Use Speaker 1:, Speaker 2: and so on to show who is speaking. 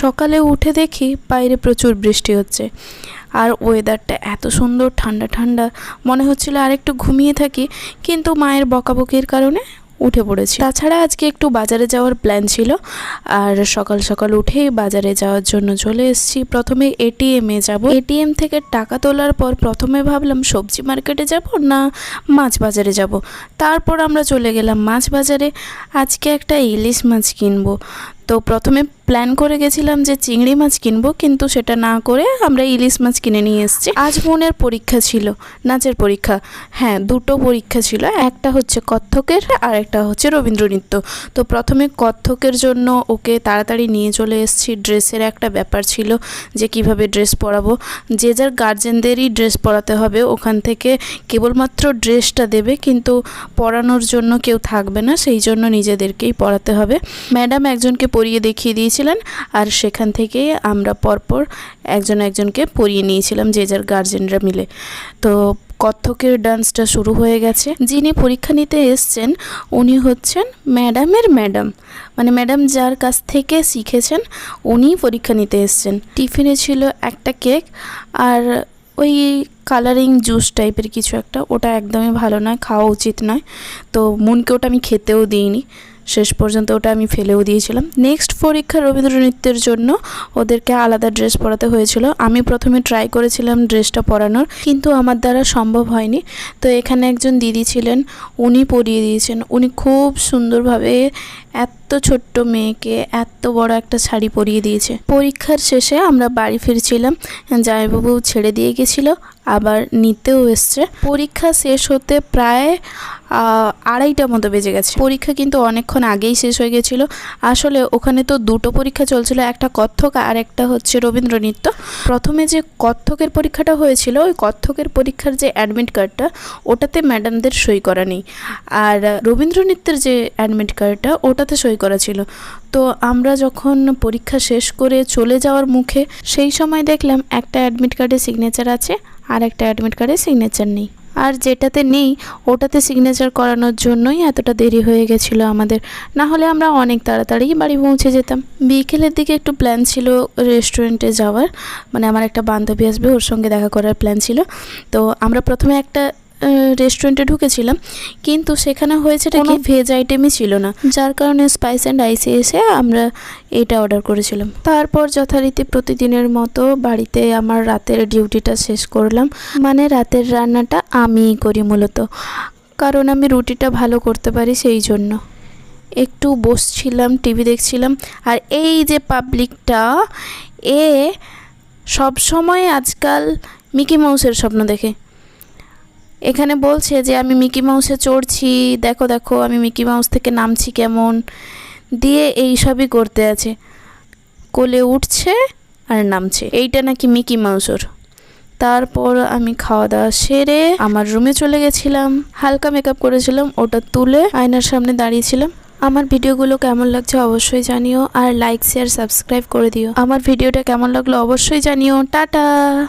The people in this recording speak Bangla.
Speaker 1: সকালে উঠে দেখি বাইরে প্রচুর বৃষ্টি হচ্ছে। আর ওয়েদারটা এত সুন্দর, ঠান্ডা ঠান্ডা। মনে হচ্ছিল আর একটু ঘুমিয়ে থাকি, কিন্তু মায়ের বকাবকির কারণে উঠে পড়েছি। তাছাড়া আজকে একটু বাজারে যাওয়ার প্ল্যান ছিল। আর সকাল সকাল উঠেই বাজারে যাওয়ার জন্য চলে এসেছি। প্রথমে এটিএমে যাব। এটিএম থেকে টাকা তোলার পর প্রথমে ভাবলাম, সবজি মার্কেটে যাব না মাছ বাজারে যাব? তারপর আমরা চলে গেলাম মাছ বাজারে। আজকে একটা ইলিশ মাছ কিনবো। তো প্রথমে প্ল্যান করে গেছিলাম যে চিংড়ি মাছ কিনবো, কিন্তু সেটা না করে আমরা ইলিশ মাছ কিনে নিয়ে এসেছি। আজ মনের পরীক্ষা ছিল, নাচের পরীক্ষা। হ্যাঁ দুটো পরীক্ষা ছিল, একটা হচ্ছে কত্থকের আর একটা হচ্ছে রবীন্দ্র নৃত্য। তো প্রথমে কত্থকের জন্য ওকে তাড়াতাড়ি নিয়ে চলে এসেছি। ড্রেসের একটা ব্যাপার ছিল যে কীভাবে ড্রেস পরাবো। যে যার গার্জেনদেরই ড্রেস পরাতে হবে, ওখান থেকে কেবলমাত্র ড্রেসটা দেবে, কিন্তু পরানোর জন্য কেউ থাকবে না, সেই জন্য নিজেদেরকেই পরাতে হবে। ম্যাডাম একজনকে পরিয়ে দেখিয়ে দিয়েছিলেন আর সেখান থেকে আমরা পরপর একজন একজনকে পরিয়ে নিয়েছিলাম যে যার গার্জেনরা মিলে। তো কত্থকের ডান্সটা শুরু হয়ে গেছে। যিনি পরীক্ষা নিতে এসছেন, উনি হচ্ছেন ম্যাডামের ম্যাডাম। মানে ম্যাডাম যার কাছ থেকে শিখেছেন উনিই পরীক্ষা নিতে এসছেন। টিফিনে ছিল একটা কেক আর ওই কালারিং জুস টাইপের কিছু একটা। ওটা একদমই ভালো নয়, খাওয়া উচিত নয়। তো মনকে ওটা আমি খেতেও দিইনি। শেষ পর্যন্ত ওটা আমি ফেলেও দিয়েছিলাম। নেক্সট পরীক্ষা রবীন্দ্র নৃত্যের জন্য ওদেরকে আলাদা ড্রেস পরাতে হয়েছিল। আমি প্রথমে ট্রাই করেছিলাম ড্রেসটা পরানোর, কিন্তু আমার দ্বারা সম্ভব হয়নি। তো এখানে একজন দিদি ছিলেন, উনি পরিয়ে দিয়েছেন। উনি খুব সুন্দরভাবে এত ছোট্ট মেয়েকে, এত বড় একটা শাড়ি পরিয়ে দিয়েছে। পরীক্ষার শেষে আমরা বাড়ি ফিরছিলাম, জামাইবাবু ছেড়ে দিয়ে গেছিল। আবার নিতেও এসছে। পরীক্ষা শেষ হতে প্রায় আড়াইটা মতো বেজে গেছে। পরীক্ষা কিন্তু অনেকক্ষণ আগেই শেষ হয়ে গেছিল। আসলে ওখানে তো দুটো পরীক্ষা চলছিল, একটা কত্থক আর একটা হচ্ছে রবীন্দ্র নৃত্য প্রথমে যে কত্থকের পরীক্ষাটা হয়েছিল, ওই কত্থকের পরীক্ষার যে অ্যাডমিট কার্ডটা ওটাতে ম্যাডামদের সই করা নেই। আর রবীন্দ্র নৃত্যের যে অ্যাডমিট কার্ডটা ওটাতে সই করা ছিল। তো আমরা যখন পরীক্ষা শেষ করে চলে যাওয়ার মুখে, সেই সময় দেখলাম একটা অ্যাডমিট কার্ডে সিগনেচার আছে। আর একটা অ্যাডমিট কার্ডে সিগনেচার নেই। আর যেটাতে নেই, ওটাতে সিগনেচার করানোর জন্যই এতটা দেরি হয়ে গেছিল আমাদের। না হলে আমরা অনেক তাড়াতাড়ি বাড়ি পৌঁছে যেতাম। বিকেলের দিকে একটু প্ল্যান ছিল রেস্টুরেন্টে যাওয়ার। মানে আমার একটা বান্ধবী আসবে, ওর সঙ্গে দেখা করার প্ল্যান ছিল। তো আমরা প্রথমে একটা রেস্টুরেন্টে ঢুকেছিলাম কিন্তু সেখানে হয়েছেটা কি ভেজ আইটেমই ছিল না। যার কারণে স্পাইস অ্যান্ড আইসে এসে আমরা এটা অর্ডার করেছিলাম। তারপর যথারীতি প্রতিদিনের মতো বাড়িতে আমার রাতের ডিউটিটা শেষ করলাম। মানে রাতের রান্নাটা আমিই করি মূলত। কারণ আমি রুটিটা ভালো করতে পারি সেই জন্য। একটু বসছিলাম টিভি দেখছিলাম আর এই যে পাবলিকটা এ সব সময় আজকাল মিকি মাউসের স্বপ্ন দেখে। এখানে বলছে যে, আমি মিকি মাউসে চড়ছি, দেখো দেখো, আমি মিকি মাউস থেকে নামছি কেমন? দিয়ে এই সবই করতে আছে। কোলে উঠছে আর নামছে। এইটা নাকি মিকি মাউসর। তারপর আমি খাওয়া দাওয়া সেরে আমার রুমে চলে গেছিলাম। হালকা মেকআপ করেছিলাম, ওটা তুলে আয়নার সামনে দাঁড়িয়েছিলাম। আমার ভিডিওগুলো কেমন লাগছে অবশ্যই জানিও, আর লাইক শেয়ার সাবস্ক্রাইব করে দিও। আমার ভিডিওটা কেমন লাগল অবশ্যই জানিও। টাটা!